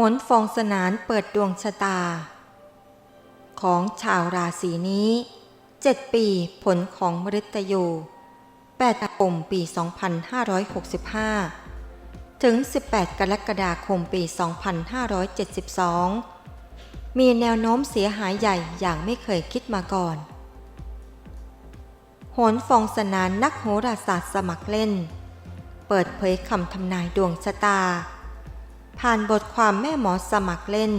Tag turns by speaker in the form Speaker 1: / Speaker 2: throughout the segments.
Speaker 1: โหนฟองสนานเปิดดวงชะตา ของชาวราศีนี้ 7 ปีผลของมฤตยู8คมปี 2565 ถึง 18 กรกฎาคมปี 2572 มีแนวโน้มเสียหายใหญ่อย่างไม่เคยคิดมาก่อน โหนฟองสนานนักโหราศาสตร์สมัครเล่น เปิดเผยคำทำนายดวงชะตา ผ่านบทความแม่หมอสมัครเล่น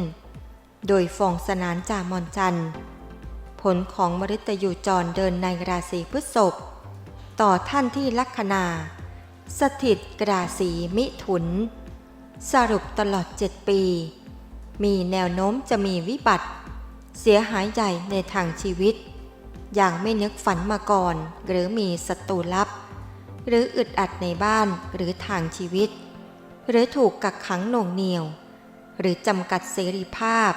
Speaker 1: โดยฟองสนานจามอนจันผลของมฤตยูจรเดินในราศีพฤษภต่อท่านที่ลัคนา สถิตราศีมิถุน สรุปตลอด 7 ปี มีแนวโน้มจะมีวิบัติ เสียหายใหญ่ในทางชีวิต อย่างไม่นึกฝันมาก่อน หรือมีศัตรูลับ หรืออึดอัดในบ้านหรือทางชีวิต หรือถูกกักขังหน่วงเหนียว หรือจำกัดเสรีภาพ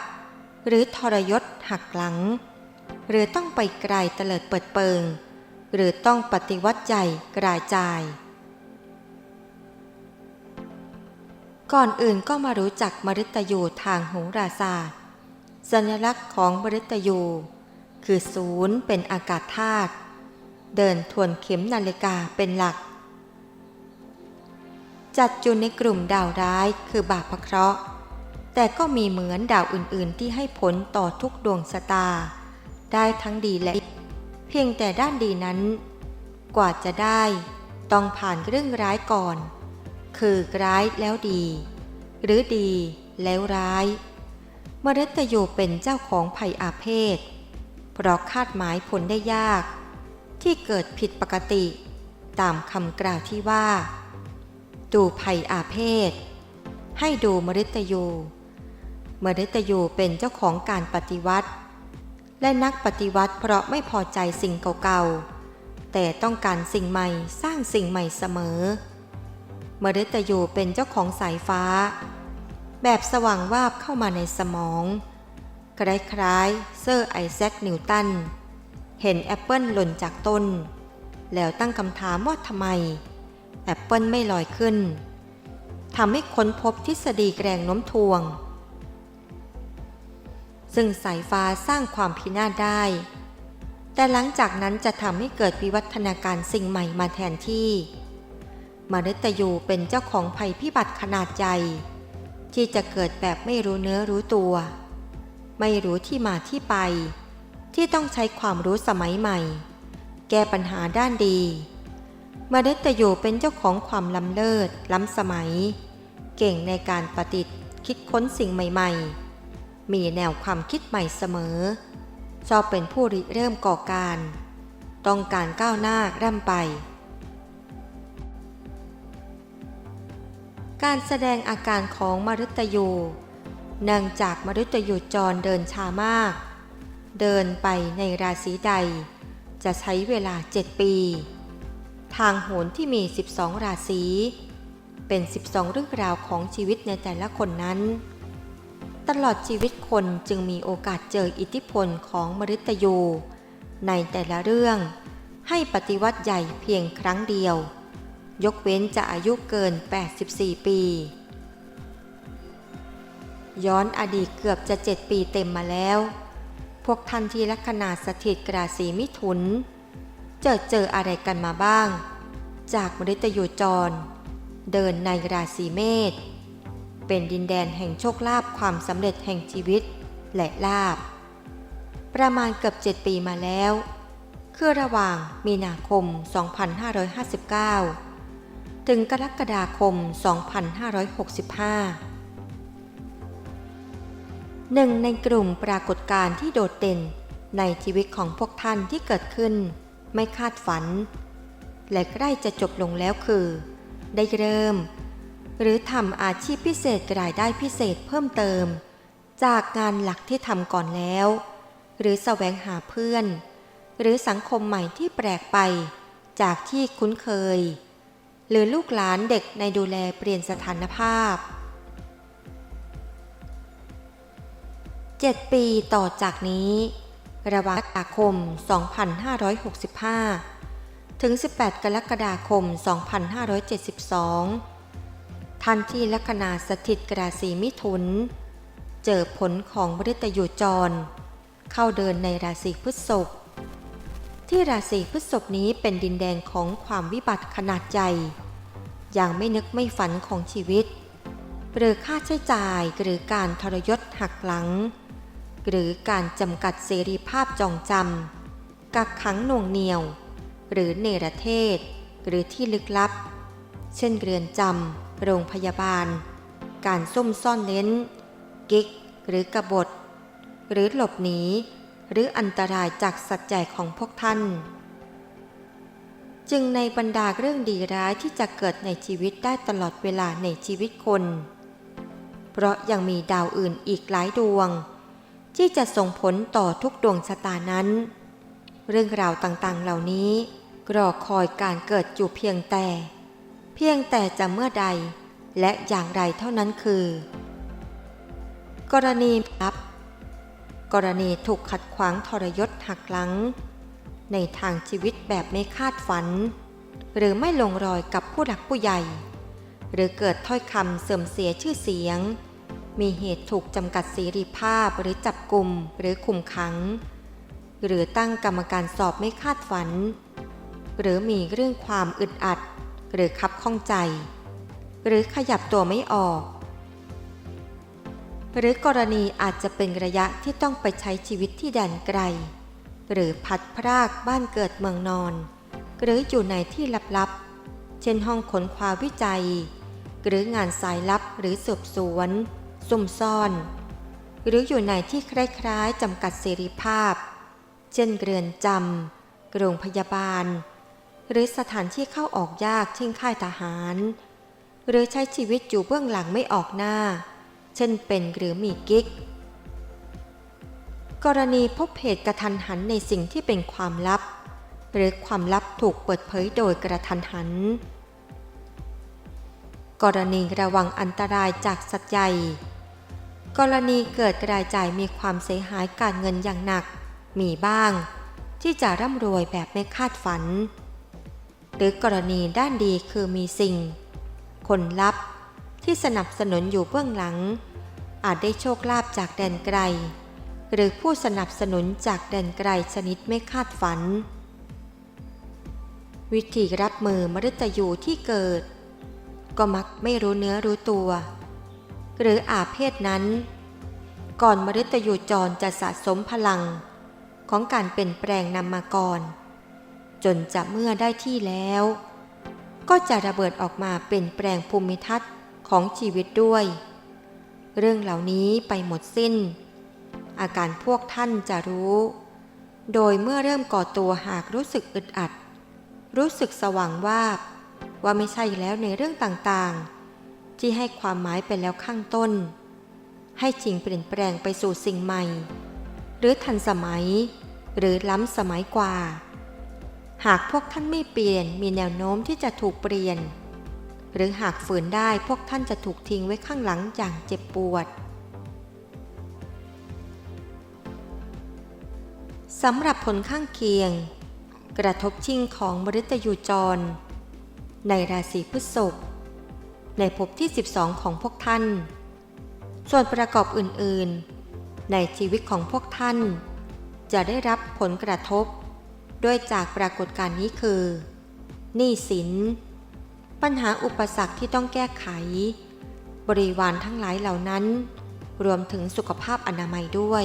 Speaker 1: หรือทรยศหักหลัง หรือต้องไปไกลเตลิดเปิดเปิง หรือต้องปฏิวัติใหญ่กระจาย ก่อนอื่นก็มารู้จักมฤตยูทางโหราศาสตร์สัญลักษณ์ของมฤตยู คือศูนย์เป็นอากาศธาตุเดินทวนเข็มนาฬิกาเป็นหลัก จัดอยู่ในกลุ่มดาวร้ายคือบาปพเคราะห์ แต่ก็มีเหมือนดาวอื่นๆ ที่ให้ผลต่อทุกดวงชะตา ได้ทั้งดีและ เพียงแต่ด้านดีนั้น กว่าจะได้ ต้องผ่านเรื่องร้ายก่อน คือร้ายแล้วดี หรือดีแล้วร้ายมฤตยูเป็นเจ้าของภัยอาเพศ เพราะคาดหมายผลได้ยาก ที่เกิดผิดปกติ ตามคำกล่าวที่ว่า ดูภัยอาเพศ ให้ดูมฤตยูมฤตยูเป็นเจ้าของการปฏิวัติ และนักปฏิวัติเพราะไม่พอใจสิ่งเก่าๆ แต่ต้องการสิ่งใหม่สร้างสิ่งใหม่เสมอมฤตยูเป็นเจ้าของสายฟ้า แบบสว่างวาบเข้ามาในสมองคล้ายๆเซอร์ไอแซคนิวตัน เห็นแอปเปิลหล่นจากต้น แล้วตั้งคำถามว่าทำไม แอปเปิลไม่ลอยขึ้นทำให้ค้นพบทฤษฎีแรงโน้มถ่วง ซึ่งสายฟ้าสร้างความพินาศได้ แต่หลังจากนั้นจะทำให้เกิดวิวัฒนาการสิ่งใหม่มาแทนที่มฤตยูเป็นเจ้าของภัยพิบัติขนาดใหญ่ที่จะเกิดแบบไม่รู้เนื้อรู้ตัว ไม่รู้ที่มาที่ไป ที่ต้องใช้ความรู้สมัยใหม่ แก้ปัญหาด้านดี มฤตยูเป็นเจ้าของความล้ำเลิศ ล้ำสมัย เก่งในการประดิษฐ์คิดค้นสิ่งใหม่ ๆ มีแนวความคิดใหม่เสมอ ชอบเป็นผู้ริเริ่มก่อการ ต้องการก้าวหน้าร่ำไป การแสดงอาการของมฤตยูเนื่องจากมฤตยูจรเดินช้ามาก เดินไปในราศีใด จะใช้เวลา 7 ปี ทางโหนที่มี 12 ราศี เป็น 12 เรื่องราวของชีวิตในแต่ละคนนั้น ตลอดชีวิตคนจึงมีโอกาสเจออิทธิพลของมฤตยู ในแต่ละเรื่อง ให้ปฏิวัติใหญ่เพียงครั้งเดียว ยกเว้นจะอายุเกิน 84 ปี ย้อนอดีตเกือบจะ 7 ปีเต็มมาแล้ว พวกท่านที่ลัคนาสถิตราศีมิถุน เจอเจออะไรกันมาบ้าง จากมฤตยูจร เดินในราศีเมษเป็นดินแดนแห่งโชคลาภความสำเร็จแห่งชีวิตและลาบ ประมาณเกือบ7ปีมาแล้ว คือระหว่างมีนาคม 2559 ถึงกรกฎาคม 2565หนึ่งในกลุ่มปรากฏการณ์ที่โดดเด่นในชีวิตของพวกท่านที่เกิดขึ้น ไม่คาดฝัน และใกล้จะจบลงแล้วคือ ได้เริ่ม หรือทำอาชีพพิเศษรายได้พิเศษเพิ่มเติม จากงานหลักที่ทำก่อนแล้ว หรือแสวงหาเพื่อน หรือสังคมใหม่ที่แปลกไป จากที่คุ้นเคย หรือลูกหลานเด็กในดูแลเปลี่ยนสถานภาพ 7 ปีต่อจากนี้ ระหว่างกรกฎาคม 2565 ถึง 18 กรกฎาคม 2572 ท่านที่ลัคนาสถิตกราศีมิถุน เจอผลของมฤตยูจร เข้าเดินในราศีพฤษภ ที่ราศีพฤษภนี้เป็นดินแดนของความวิบัติขนาดใหญ่ อย่างไม่นึกไม่ฝันของชีวิต หรือค่าใช้จ่ายหรือการทรยศหักหลัง หรือการจำกัดเสรีภาพจองจำ กักขังหน่วงเหนียว หรือเนรเทศ หรือที่ลึกลับ เช่นเรือนจำ โรงพยาบาล การซุ่มซ่อนเน้น กิ๊ก หรือกบฏ หรือหลบหนี หรืออันตรายจากสัตว์ใหญ่ของพวกท่าน จึงในบรรดาเรื่องดีร้ายที่จะเกิดในชีวิตได้ตลอดเวลาในชีวิตคน เพราะยังมีดาวอื่นอีกหลายดวง ที่จะส่งผลต่อทุกดวงชะตานั้น เรื่องราวต่างๆเหล่านี้รอคอยการเกิดอยู่เพียงแต่ เพียงแต่จะเมื่อใดและอย่างไรเท่านั้นคือ กรณีลับกรณีถูกขัดขวางทรยศหักหลัง ในทางชีวิตแบบไม่คาดฝัน หรือไม่ลงรอยกับผู้หลักผู้ใหญ่ หรือเกิดถ้อยคำเสื่อมเสียชื่อเสียง มีเหตุถูกจำกัดเสรีภาพหรือจับกลุ่มหรือคุมขัง หรือตั้งกรรมการสอบไม่คาดฝัน หรือมีเรื่องความอึดอัด หรือคับข้องใจ หรือขยับตัวไม่ออก หรือกรณีอาจจะเป็นระยะที่ต้องไปใช้ชีวิตที่แดนไกล หรือพัดพรากบ้านเกิดเมืองนอน หรืออยู่ในที่ลับๆ เช่นห้องขนความวิจัย หรืองานสายลับหรือสืบสวน ซุ่มซ่อน หรืออยู่ในที่คล้ายๆจำกัดเสรีภาพ เช่นเรือนจำโรงพยาบาล หรือสถานที่เข้าออกยากเช่นค่ายทหาร หรือใช้ชีวิตอยู่เบื้องหลังไม่ออกหน้า เช่นเป็นหรือมีกิ๊ก กรณีพบเหตุกระทันหันในสิ่งที่เป็นความลับ หรือความลับถูกเปิดเผยโดยกระทันหันกรณีระวังอันตรายจากสัตว์ใหญ่ กรณีเกิดกรายจ่ายมีความเสียหายการเงินอย่างหนัก มีบ้าง ที่จะร่ำรวยแบบไม่คาดฝัน หรือกรณีด้านดีคือมีสิ่ง คนลับที่สนับสนุนอยู่เบื้องหลัง อาจได้โชคลาภจากแดนไกล หรือผู้สนับสนุนจากแดนไกลชนิดไม่คาดฝัน วิธีรับมือมฤตยูที่เกิด ก็มักไม่รู้เนื้อรู้ตัว หรืออาเพศนั้น ก่อนมฤตยูจรจะสะสมพลัง ของการเป็นแปลงนำมาก่อน จนจะเมื่อได้ที่แล้ว ก็จะระเบิดออกมาเป็นแปลงภูมิทัศน์ของชีวิตด้วย เรื่องเหล่านี้ไปหมดสิ้น อาการพวกท่านจะรู้ โดยเมื่อเริ่มก่อตัวหากรู้สึกอึดอัด รู้สึกสว่างว่าบว่าไม่ใช่แล้วในเรื่องต่างๆ ที่ให้ความหมายไปแล้วข้างต้น ให้จริงเปลี่ยนแปลงไปสู่สิ่งใหม่ หรือทันสมัย หรือล้ำสมัยกว่า หากพวกท่านไม่เปลี่ยนมีแนวโน้มที่จะถูกเปลี่ยน หรือหากฝืนได้พวกท่านจะถูกทิ้งไว้ข้างหลังอย่างเจ็บปวดสำหรับผลข้างเคียง กระทบชิงของมฤตยูจร ในราศีพฤษภ ในภพที่ 12 ของพวกท่าน ส่วนประกอบอื่นๆ ในชีวิตของพวกท่าน จะได้รับผลกระทบ ด้วยจากปรากฏการณ์นี้คือ หนี้สิน ปัญหาอุปสรรคที่ต้องแก้ไข บริวารทั้งหลายเหล่านั้น รวมถึงสุขภาพอนามัยด้วย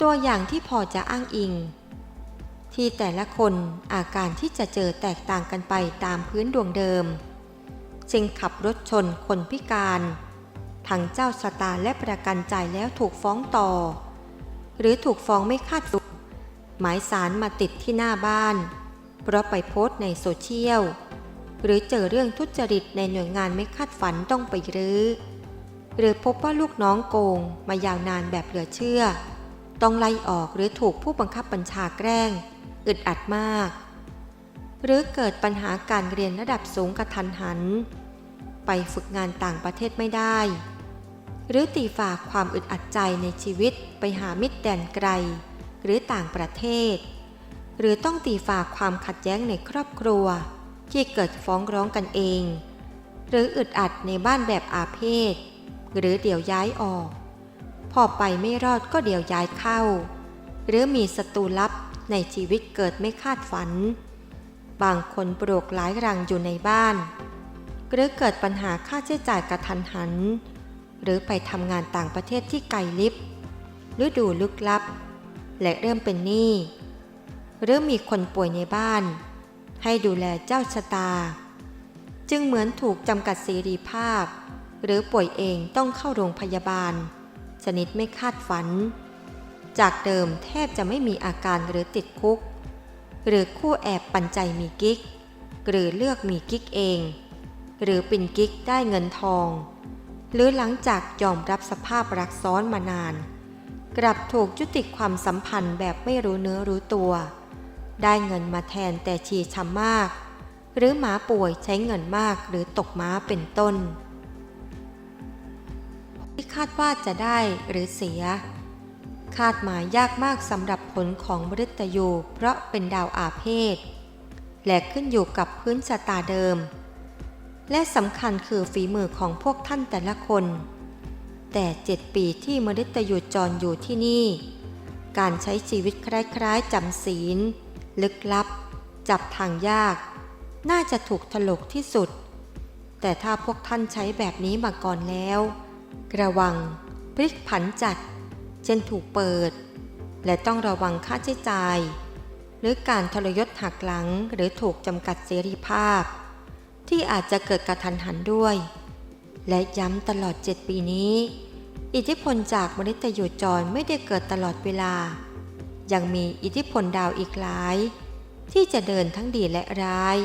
Speaker 1: ตัวอย่างที่พอจะอ้างอิง ที่แต่ละคนอาการที่จะเจอแตกต่างกันไปตามพื้นดวงเดิมเช่นขับรถชนคนพิการทางเจ้าสตาและประกันจ่ายแล้วถูกฟ้องต่อ หรือถูกฟ้องไม่คาดฝันหมายสารมาติดที่หน้าบ้าน เพราะไปโพสต์ในโซเชียล หรือเจอเรื่องทุจริตในหน่วยงานไม่คาดฝันต้องไปรื้อ หรือพบว่าลูกน้องโกงมายาวนานแบบเหลือเชื่อ ต้องไล่ออกหรือถูกผู้บังคับบัญชาแกล้ง อึดอัดมาก หรือเกิดปัญหาการเรียนระดับสูงกระทันหัน ไปฝึกงานต่างประเทศไม่ได้ หรือตีฝากความอึดอัดใจในชีวิตไปหามิตรแดนไกล หรือต่างประเทศ หรือต้องตีฝากความขัดแย้งในครอบครัว ที่เกิดฟ้องร้องกันเอง หรืออึดอัดในบ้านแบบอาเพศ หรือเดี๋ยวย้ายออก พอไปไม่รอดก็เดี๋ยวย้ายเข้า หรือมีศัตรูลับ ในชีวิตเกิดไม่คาดฝัน บางคนปลูกหลายรังอยู่ในบ้าน หรือเกิดปัญหาค่าใช้จ่ายกระทันหัน หรือไปทำงานต่างประเทศที่ไกลลิบหรือดูลึกลับ และเริ่มเป็นหนี้หรือมีคนป่วยในบ้าน ให้ดูแลเจ้าชะตา จึงเหมือนถูกจำกัดเสรีภาพ หรือป่วยเองต้องเข้าโรงพยาบาลชนิดไม่คาดฝัน จากเดิมแทบจะไม่มีอาการหรือติดคุก หรือคู่แอบปันใจมีกิ๊ก หรือเลือกมีกิ๊กเอง หรือเป็นกิ๊กได้เงินทอง หรือหลังจากยอมรับสภาพรักซ้อนมานาน กลับถูกยุติความสัมพันธ์แบบไม่รู้เนื้อรู้ตัว ได้เงินมาแทนแต่ชีช้ำมาก หรือหมาป่วยใช้เงินมากหรือตกม้าเป็นต้น ที่คาดว่าจะได้หรือเสีย คาดหมายยากมากสำหรับผลของมฤตยูเพราะเป็นดาวอาเพศ และขึ้นอยู่กับพื้นชะตาเดิม และสำคัญคือฝีมือของพวกท่านแต่ละคน แต่เจ็ดปีที่มฤตยูจรอยู่ที่นี่ การใช้ชีวิตคล้ายๆจำศีล ลึกลับ จับทางยาก น่าจะถูกถลกที่สุด แต่ถ้าพวกท่านใช้แบบนี้มาก่อนแล้ว ระวังพลิกผันจัด เช่นถูกเปิด และต้องระวังค่าใช้จ่าย หรือการทรยศหักหลังหรือถูกจำกัดเสรีภาพ ที่อาจจะเกิดกระทันหันด้วย และย้ำตลอด 7 ปีนี้ อิทธิพลจากมฤตยูจรไม่ได้เกิดตลอดเวลา ยังมีอิทธิพลดาวอีกหลาย ที่จะเดินทั้งดีและร้าย